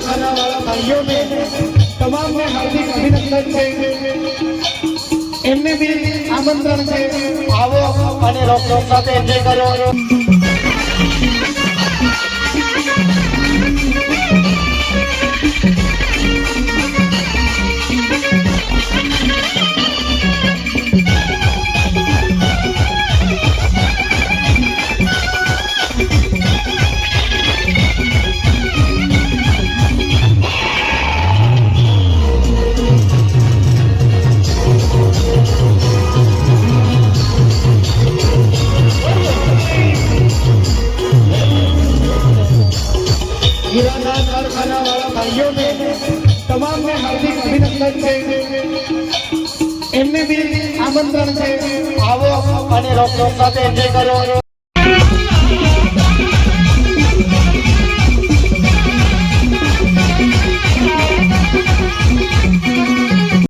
કરવાવાળા ભાઈઓને તમામને હાર્દિક અભિનંદન છે. એમને બી આમંત્રણ છે. આવો અને રોકટોક સાથે એન્જોય કરો હીરાના કારખાના વાળા ભાઈઓને તમામને હાર્દિક અભિનંદન છે એમને બી આમંત્રણ છે આવો અને લોકો સાથે એન્જોય કરો